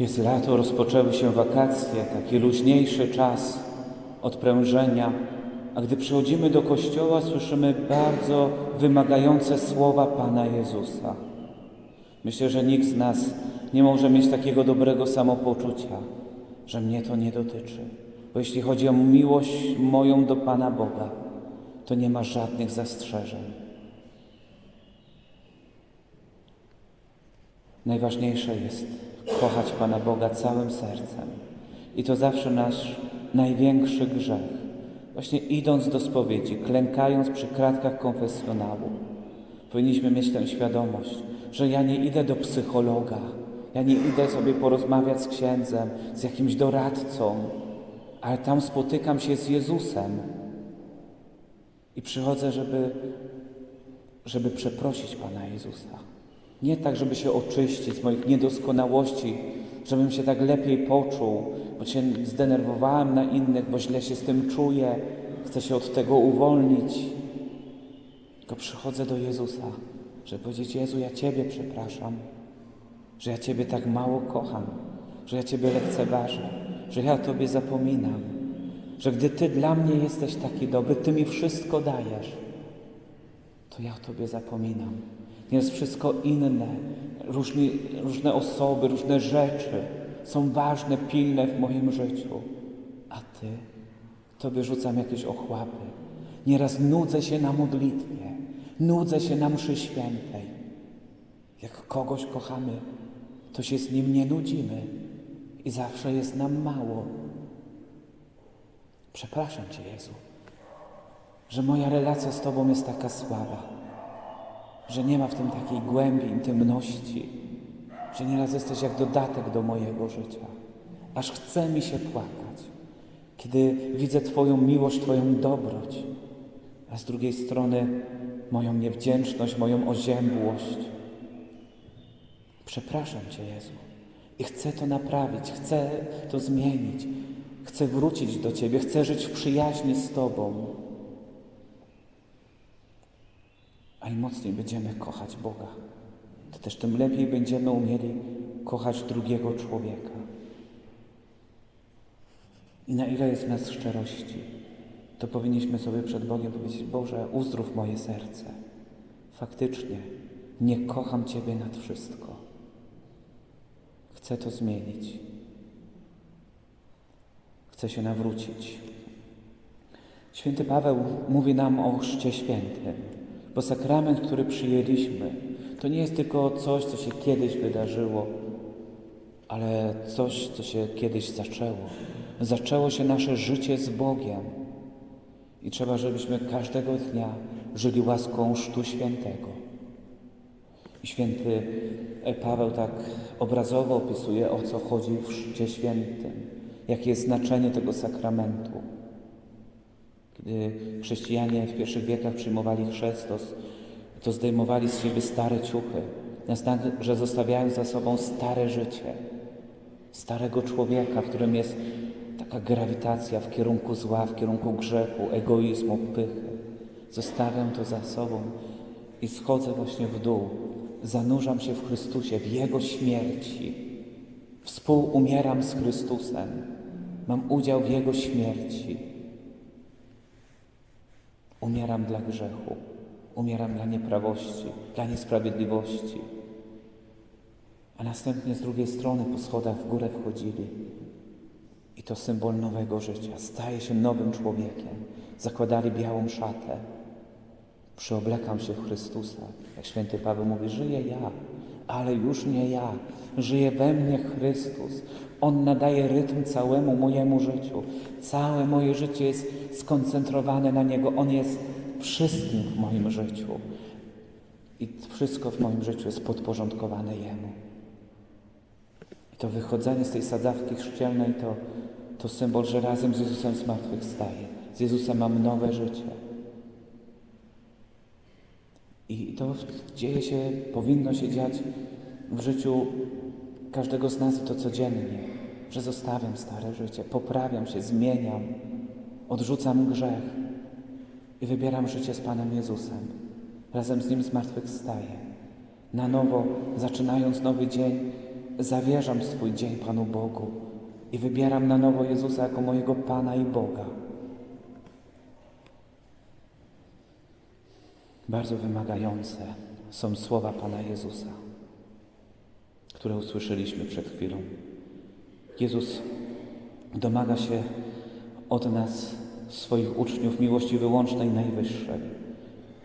Jest lato, rozpoczęły się wakacje, taki luźniejszy czas odprężenia, a gdy przychodzimy do kościoła, słyszymy bardzo wymagające słowa Pana Jezusa. Myślę, że nikt z nas nie może mieć takiego dobrego samopoczucia, że mnie to nie dotyczy. Bo jeśli chodzi o miłość moją do Pana Boga, to nie ma żadnych zastrzeżeń. Najważniejsze jest kochać Pana Boga całym sercem. I to zawsze nasz największy grzech. Właśnie idąc do spowiedzi, klękając przy kratkach konfesjonału, powinniśmy mieć tę świadomość, że ja nie idę do psychologa, ja nie idę sobie porozmawiać z księdzem, z jakimś doradcą, ale tam spotykam się z Jezusem i przychodzę, żeby, żeby przeprosić Pana Jezusa. Nie tak, żeby się oczyścić z moich niedoskonałości, żebym się tak lepiej poczuł, bo się zdenerwowałem na innych, bo źle się z tym czuję, chcę się od tego uwolnić. Tylko przychodzę do Jezusa, żeby powiedzieć: Jezu, ja Ciebie przepraszam, że ja Ciebie tak mało kocham, że ja Ciebie lekceważę, że ja Tobie zapominam, że gdy Ty dla mnie jesteś taki dobry, Ty mi wszystko dajesz, to ja o Tobie zapominam. Jest wszystko inne, różni, różne osoby, różne rzeczy są ważne, pilne w moim życiu. A Ty, Tobie rzucam jakieś ochłapy. Nieraz nudzę się na modlitwie, nudzę się na mszy świętej. Jak kogoś kochamy, to się z Nim nie nudzimy i zawsze jest nam mało. Przepraszam Cię, Jezu, że moja relacja z Tobą jest taka słaba że nie ma w tym takiej głębi, intymności, że nieraz jesteś jak dodatek do mojego życia. Aż chce mi się płakać, kiedy widzę Twoją miłość, Twoją dobroć, a z drugiej strony moją niewdzięczność, moją oziębłość. Przepraszam Cię, Jezu, i chcę to naprawić, chcę to zmienić, chcę wrócić do Ciebie, chcę żyć w przyjaźni z Tobą. a im mocniej będziemy kochać Boga, to też tym lepiej będziemy umieli kochać drugiego człowieka. I na ile jest w nas szczerości, to powinniśmy sobie przed Bogiem powiedzieć: Boże, uzdrów moje serce. Faktycznie nie kocham Ciebie nad wszystko. Chcę to zmienić. Chcę się nawrócić. Święty Paweł mówi nam o chrzcie świętym. Bo sakrament, który przyjęliśmy, to nie jest tylko coś, co się kiedyś wydarzyło, ale coś, co się kiedyś zaczęło. Zaczęło się nasze życie z Bogiem. I trzeba, żebyśmy każdego dnia żyli łaską Sztu Świętego. I święty Paweł tak obrazowo opisuje, o co chodzi w Szcie Świętym, jakie jest znaczenie tego sakramentu. Kiedy chrześcijanie w pierwszych wiekach przyjmowali chrzest, to, to zdejmowali z siebie stare ciuchy, na znak, że zostawiają za sobą stare życie, starego człowieka, w którym jest taka grawitacja w kierunku zła, w kierunku grzechu, egoizmu, pychy. Zostawiam to za sobą i schodzę właśnie w dół. Zanurzam się w Chrystusie, w Jego śmierci. Współumieram z Chrystusem. Mam udział w Jego śmierci. Umieram dla grzechu, umieram dla nieprawości, dla niesprawiedliwości. A następnie z drugiej strony po schodach w górę wchodzili. I to symbol nowego życia. Staje się nowym człowiekiem. Zakładali białą szatę. Przyoblekam się w Chrystusa. Jak święty Paweł mówi, żyję ja, ale już nie ja. Żyje we mnie Chrystus. On nadaje rytm całemu mojemu życiu. Całe moje życie jest skoncentrowane na Niego. On jest wszystkim w moim życiu. I wszystko w moim życiu jest podporządkowane Jemu. I to wychodzenie z tej sadzawki chrzcielnej to, to symbol, że razem z Jezusem zmartwychwstaję. Z Jezusem mam nowe życie. I to dzieje się, powinno się dziać w życiu każdego z nas i to codziennie, że zostawiam stare życie, poprawiam się, zmieniam, odrzucam grzech i wybieram życie z Panem Jezusem. Razem z Nim zmartwychwstaję. Na nowo, zaczynając nowy dzień, zawierzam swój dzień Panu Bogu i wybieram na nowo Jezusa jako mojego Pana i Boga. Bardzo wymagające są słowa Pana Jezusa, które usłyszeliśmy przed chwilą. Jezus domaga się od nas, swoich uczniów, miłości wyłącznej, najwyższej.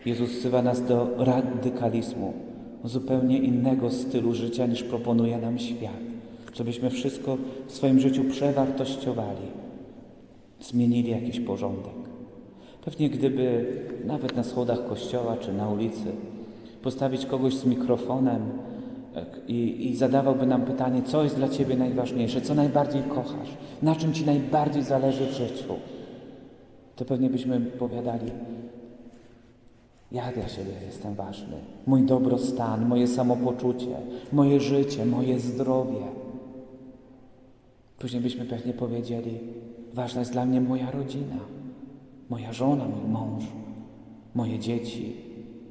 Jezus wzywa nas do radykalizmu, zupełnie innego stylu życia niż proponuje nam świat, żebyśmy wszystko w swoim życiu przewartościowali, zmienili jakiś porządek. Pewnie gdyby nawet na schodach kościoła czy na ulicy postawić kogoś z mikrofonem e, i, i zadawałby nam pytanie, co jest dla Ciebie najważniejsze, co najbardziej kochasz, na czym Ci najbardziej zależy w życiu, to pewnie byśmy powiadali, ja dla siebie jestem ważny. Mój dobrostan, moje samopoczucie, moje życie, moje zdrowie. Później byśmy pewnie powiedzieli, ważna jest dla mnie moja rodzina, moja żona, mój mąż, moje dzieci,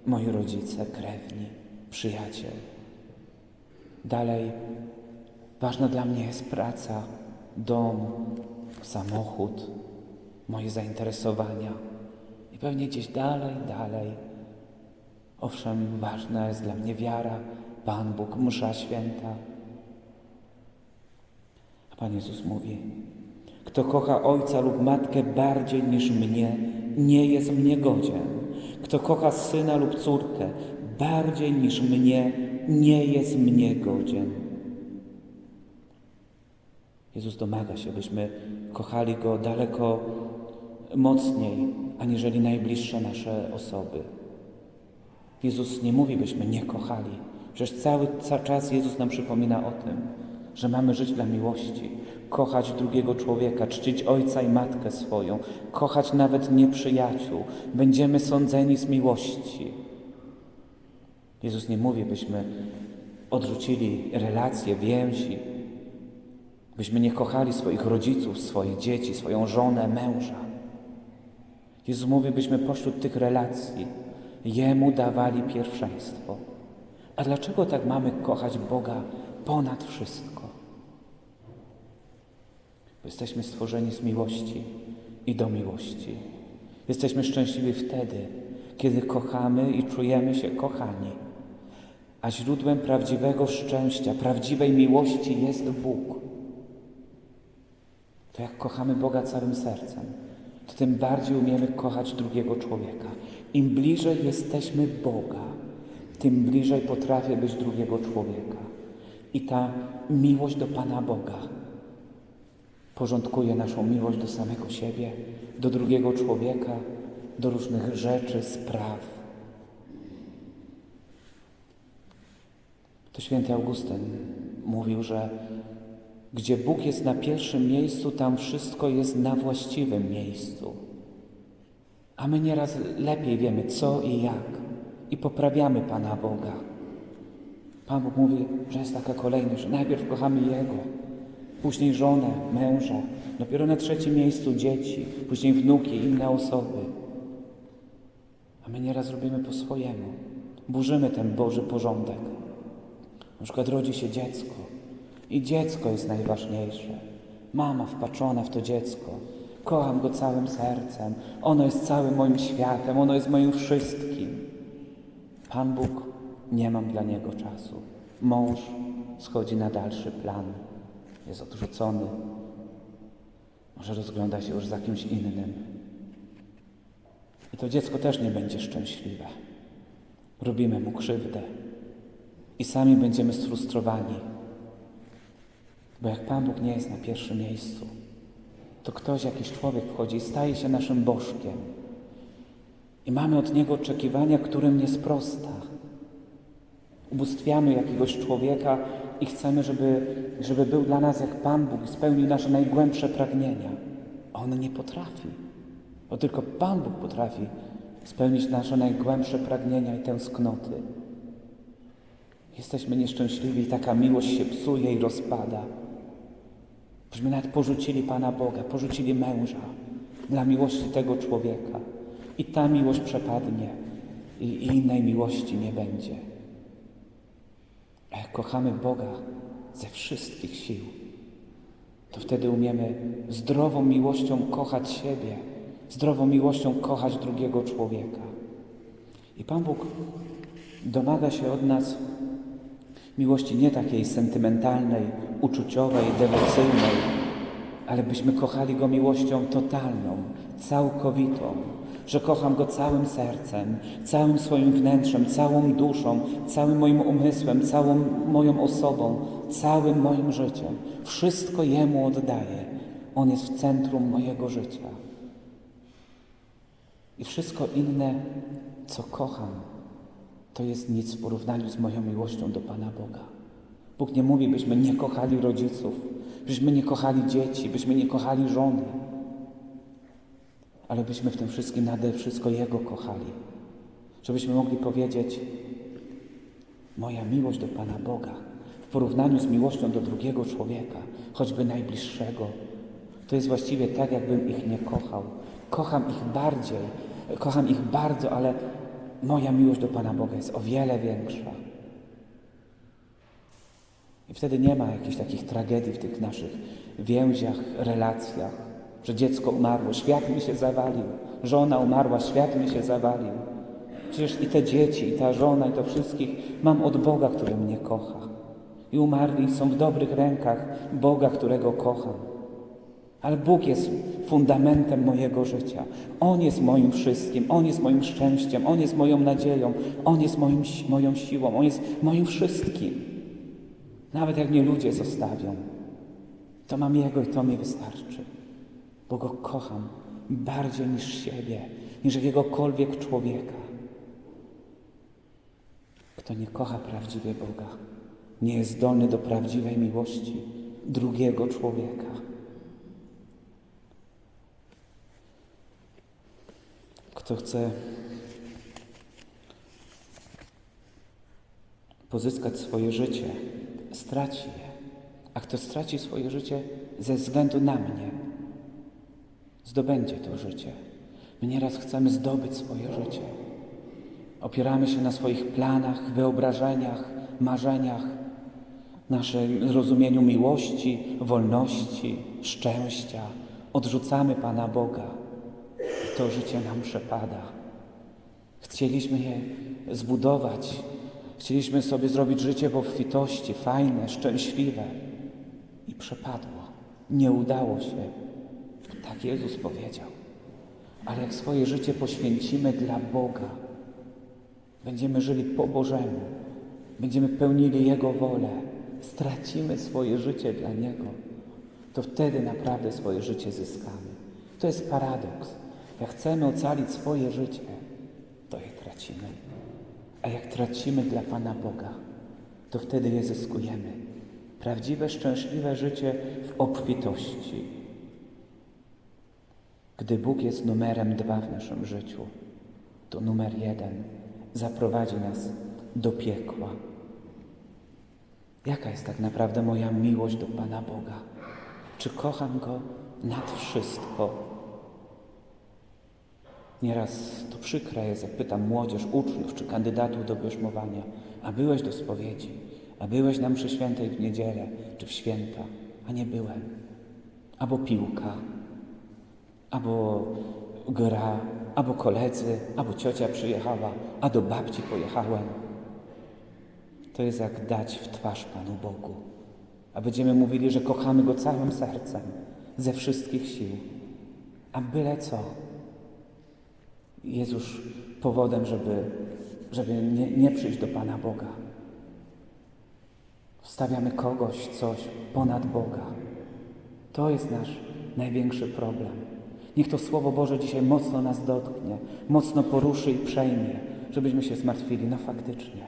moi rodzice, krewni, przyjaciel. Dalej, ważna dla mnie jest praca, dom, samochód, moje zainteresowania. I pewnie gdzieś dalej, dalej. Owszem, ważna jest dla mnie wiara, Pan Bóg, msza święta. A Pan Jezus mówi, kto kocha ojca lub matkę bardziej niż mnie, nie jest mnie godzien. Kto kocha syna lub córkę bardziej niż mnie, nie jest mnie godzien. Jezus domaga się, byśmy kochali Go daleko mocniej, aniżeli najbliższe nasze osoby. Jezus nie mówi, byśmy nie kochali. Przecież cały, czas Jezus nam przypomina o tym, że mamy żyć dla miłości, kochać drugiego człowieka, czcić ojca i matkę swoją, kochać nawet nieprzyjaciół. Będziemy sądzeni z miłości. Jezus nie mówi, byśmy odrzucili relacje, więzi, byśmy nie kochali swoich rodziców, swoich dzieci, swoją żonę, męża. Jezus mówi, byśmy pośród tych relacji Jemu dawali pierwszeństwo. A dlaczego tak mamy kochać Boga ponad wszystko? Jesteśmy stworzeni z miłości i do miłości. Jesteśmy szczęśliwi wtedy, kiedy kochamy i czujemy się kochani. A źródłem prawdziwego szczęścia, prawdziwej miłości jest Bóg. To jak kochamy Boga całym sercem, to tym bardziej umiemy kochać drugiego człowieka. Im bliżej jesteśmy Boga, tym bliżej potrafię być drugiego człowieka. I ta miłość do Pana Boga porządkuje naszą miłość do samego siebie, do drugiego człowieka, do różnych rzeczy, spraw. To święty Augustyn mówił, że gdzie Bóg jest na pierwszym miejscu, tam wszystko jest na właściwym miejscu. A my nieraz lepiej wiemy, co i jak, i poprawiamy Pana Boga. Pan Bóg mówi, że jest taka kolejność, że najpierw kochamy Jego, później żonę, męża, dopiero na trzecim miejscu dzieci, później wnuki, inne osoby. A my nieraz robimy po swojemu. Burzymy ten Boży porządek. Na przykład rodzi się dziecko i dziecko jest najważniejsze. Mama wpatrzona w to dziecko. Kocham go całym sercem. Ono jest całym moim światem, ono jest moim wszystkim. Pan Bóg, nie mam dla niego czasu. Mąż schodzi na dalszy plan. Jest odrzucony. Może rozgląda się już za kimś innym. I to dziecko też nie będzie szczęśliwe. Robimy mu krzywdę. I sami będziemy sfrustrowani. Bo jak Pan Bóg nie jest na pierwszym miejscu, to ktoś, jakiś człowiek wchodzi i staje się naszym bożkiem. I mamy od niego oczekiwania, którym nie sprosta. Ubóstwiamy jakiegoś człowieka i chcemy, żeby, żeby był dla nas jak Pan Bóg i spełnił nasze najgłębsze pragnienia. On nie potrafi. Bo tylko Pan Bóg potrafi spełnić nasze najgłębsze pragnienia i tęsknoty. Jesteśmy nieszczęśliwi i taka miłość się psuje i rozpada. Byśmy nawet porzucili Pana Boga, porzucili męża dla miłości tego człowieka. I ta miłość przepadnie i innej miłości nie będzie. Kochamy Boga, ze wszystkich sił, to wtedy umiemy zdrową miłością kochać siebie, zdrową miłością kochać drugiego człowieka. I Pan Bóg domaga się od nas miłości nie takiej sentymentalnej, uczuciowej, dewocyjnej, ale byśmy kochali Go miłością totalną, całkowitą, że kocham Go całym sercem, całym swoim wnętrzem, całą duszą, całym moim umysłem, całą moją osobą, całym moim życiem. Wszystko Jemu oddaję. On jest w centrum mojego życia. I wszystko inne, co kocham, to jest nic w porównaniu z moją miłością do Pana Boga. Bóg nie mówi, byśmy nie kochali rodziców, byśmy nie kochali dzieci, byśmy nie kochali żony, ale byśmy w tym wszystkim nade wszystko Jego kochali. Żebyśmy mogli powiedzieć, moja miłość do Pana Boga w porównaniu z miłością do drugiego człowieka, choćby najbliższego, to jest właściwie tak, jakbym ich nie kochał. Kocham ich bardziej, kocham ich bardzo, ale moja miłość do Pana Boga jest o wiele większa. I wtedy nie ma jakichś takich tragedii w tych naszych więziach, relacjach, że dziecko umarło, świat mi się zawalił, żona umarła, świat mi się zawalił. Przecież i te dzieci, i ta żona, i to wszystkich mam od Boga, który mnie kocha. I umarli są w dobrych rękach Boga, którego kocham. Ale Bóg jest fundamentem mojego życia. On jest moim wszystkim, On jest moim szczęściem, On jest moją nadzieją, On jest moim, moją siłą, On jest moim wszystkim. Nawet jak mnie ludzie zostawią, to mam Jego i to mi wystarczy, bo Go kocham bardziej niż siebie, niż jakiegokolwiek człowieka. Kto nie kocha prawdziwie Boga, nie jest zdolny do prawdziwej miłości drugiego człowieka. Kto chce pozyskać swoje życie, straci je. A kto straci swoje życie ze względu na mnie, zdobędzie to życie. My nieraz chcemy zdobyć swoje życie. Opieramy się na swoich planach, wyobrażeniach, marzeniach, naszym rozumieniu miłości, wolności, szczęścia. Odrzucamy Pana Boga i to życie nam przepada. Chcieliśmy je zbudować, chcieliśmy sobie zrobić życie w obfitości, fajne, szczęśliwe i przepadło. Nie udało się. Tak Jezus powiedział. Ale jak swoje życie poświęcimy dla Boga, będziemy żyli po Bożemu, będziemy pełnili Jego wolę, stracimy swoje życie dla Niego, to wtedy naprawdę swoje życie zyskamy. To jest paradoks. Jak chcemy ocalić swoje życie, to je tracimy. A jak tracimy dla Pana Boga, to wtedy je zyskujemy. Prawdziwe, szczęśliwe życie w obfitości. Gdy Bóg jest numerem dwa w naszym życiu, to numer jeden zaprowadzi nas do piekła. Jaka jest tak naprawdę moja miłość do Pana Boga? Czy kocham Go nad wszystko? Nieraz to przykre jest, jak pytam młodzież, uczniów czy kandydatów do bierzmowania, a byłeś do spowiedzi, a byłeś na mszy świętej w niedzielę czy w święta, a nie byłem. Albo piłka, albo gra, albo koledzy, albo ciocia przyjechała, a do babci pojechałem. To jest jak dać w twarz Panu Bogu. A będziemy mówili, że kochamy Go całym sercem, ze wszystkich sił. A byle co. Jest już powodem, żeby, żeby nie, nie przyjść do Pana Boga. Stawiamy kogoś, coś ponad Boga. To jest nasz największy problem. Niech to Słowo Boże dzisiaj mocno nas dotknie, mocno poruszy i przejmie, żebyśmy się zmartwili. No faktycznie.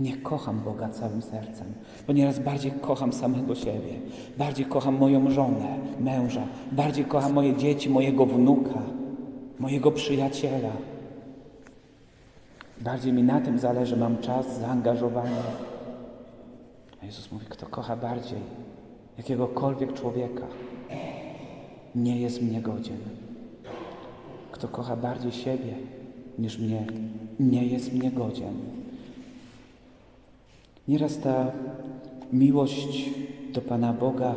Nie kocham Boga całym sercem, bo nieraz bardziej kocham samego siebie, bardziej kocham moją żonę, męża, bardziej kocham moje dzieci, mojego wnuka, mojego przyjaciela. Bardziej mi na tym zależy, mam czas, zaangażowanie. A Jezus mówi, kto kocha bardziej jakiegokolwiek człowieka, nie jest mnie godzien. Kto kocha bardziej siebie niż mnie, nie jest mnie godzien. Nieraz ta miłość do Pana Boga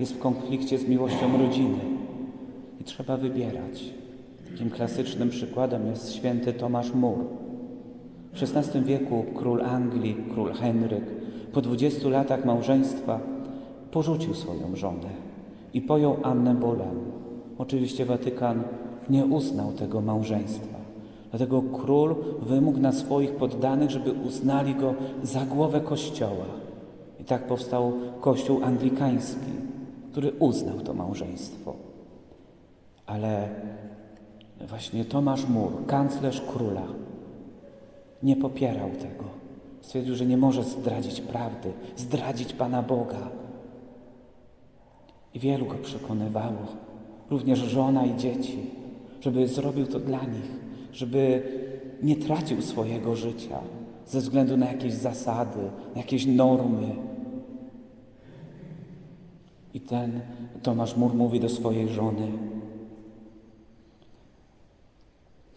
jest w konflikcie z miłością rodziny i trzeba wybierać. Takim klasycznym przykładem jest święty Tomasz More. W XVI wieku król Anglii, król Henryk, po 20 latach małżeństwa porzucił swoją żonę i pojął Annę Boleyn. Oczywiście Watykan nie uznał tego małżeństwa. Dlatego król wymógł na swoich poddanych, żeby uznali go za głowę kościoła. I tak powstał kościół anglikański, który uznał to małżeństwo. Ale właśnie Tomasz More, kanclerz króla, nie popierał tego. Stwierdził, że nie może zdradzić prawdy, zdradzić Pana Boga. I wielu go przekonywało, również żona i dzieci, żeby zrobił to dla nich, żeby nie tracił swojego życia ze względu na jakieś zasady, na jakieś normy. I ten Tomasz Mur mówi do swojej żony: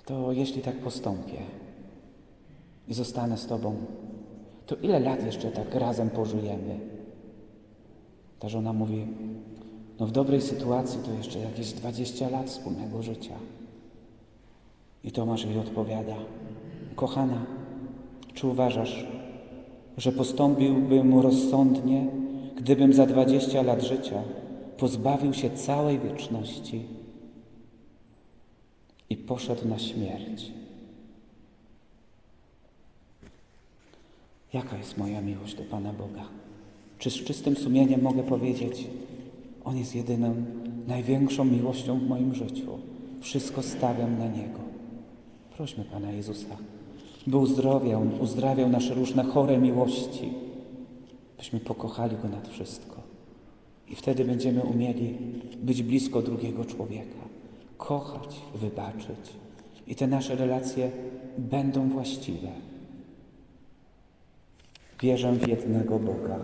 To jeśli tak postąpię i zostanę z Tobą, to ile lat jeszcze tak razem pożyjemy? Ta żona mówi: No, w dobrej sytuacji to jeszcze jakieś 20 lat wspólnego życia. I Tomasz jej odpowiada: Kochana, czy uważasz, że postąpiłbym rozsądnie, gdybym za 20 lat życia pozbawił się całej wieczności i poszedł na śmierć? Jaka jest moja miłość do Pana Boga? Czy z czystym sumieniem mogę powiedzieć, On jest jedyną, największą miłością w moim życiu? Wszystko stawiam na Niego. Prośmy Pana Jezusa, by uzdrowiał, uzdrawiał nasze różne chore miłości, byśmy pokochali Go nad wszystko. I wtedy będziemy umieli być blisko drugiego człowieka, kochać, wybaczyć. I te nasze relacje będą właściwe. Wierzę w jednego Boga,